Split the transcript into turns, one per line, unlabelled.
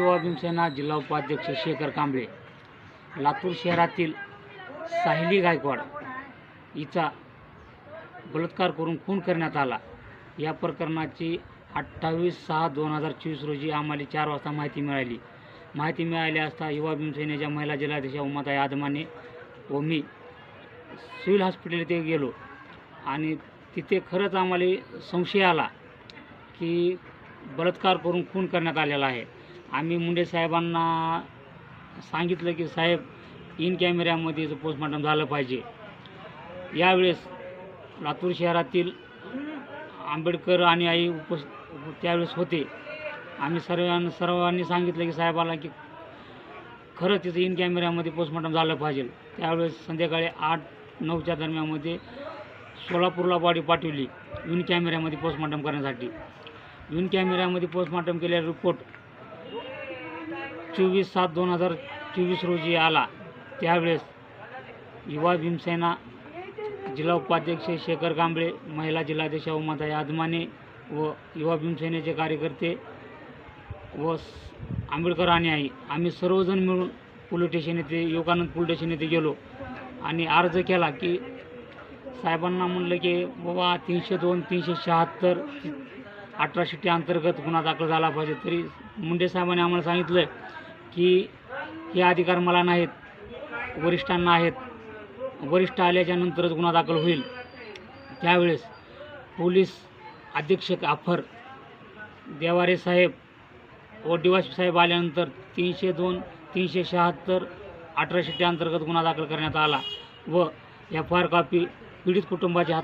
युवा भीमसेना जिल्हा उपाध्यक्ष शेखर कांबळे. लातूर शहरातील साहिली गायकवाड हिचा बलात्कार करून खून करण्यात आला. या प्रकरणाची अठ्ठावीस सहा दोन हजार चोवीस रोजी आम्हाला चार वाजता माहिती मिळाली. माहिती मिळाली असता युवा भीमसेनेच्या महिला जिल्हाध्यक्ष उमाताई आदमाने व मी सिव्हिल हॉस्पिटल येथे गेलो आणि तिथे खरंच आम्हाला संशय आला की बलात्कार करून खून करण्यात आलेला आहे. आम्ही मुंडे साहेबांना सांगितलं की साहेब इन कॅमेऱ्यामध्ये याचं पोस्टमॉर्टम झालं पाहिजे. यावेळेस लातूर शहरातील आंबेडकर आणि आई उपस् त्यावेळेस होते. आम्ही सर्वांना सर्वांनी सांगितलं की साहेबाला की खरंच तिचं इन कॅमेऱ्यामध्ये पोस्टमॉर्टम झालं पाहिजे. त्यावेळेस संध्याकाळी आठ नऊच्या दरम्यानमध्ये सोलापूरला बॉडी पाठवली इन कॅमेऱ्यामध्ये पोस्टमॉर्टम करण्यासाठी. इन कॅमेऱ्यामध्ये पोस्टमॉर्टम केलेला रिपोर्ट चोवीस सात दोन हजार चोवीस रोजी आला. त्यावेळेस युवा भीमसेना जिल्हा उपाध्यक्ष शेखर कांबळे महिला जिल्हाध्यक्ष उमाताई आदमाने व युवा भीमसेनेचे कार्यकर्ते व आंबेडकर आणि आई. आम्ही सर्वजण मिळून पोलीस स्टेशन येथे योगानंद पोलीस स्टेशन येथे गेलो आणि अर्ज केला की साहेबांना म्हणलं की बाबा तीनशे दोन तीनशे शहात्तर अठराशे टी अंतर्गत गुन्हा दाखल झाला पाहिजे. तरी मुंडे साहेबांनी आम्हाला सांगितलं की हे अधिकार मला नाहीत. वरिष्ठांना आहेत. वरिष्ठ आल्याच्यानंतरच गुन्हा दाखल होईल. त्यावेळेस पोलीस अधीक्षक आफर देवारे साहेब व डिवासी साहेब आल्यानंतर तीनशे दोन तीनशे शहात्तर अठराशे टी अंतर्गत गुन्हा दाखल करण्यात आला व एफ आर कॉपी पीडित कुटुंबाच्या हातात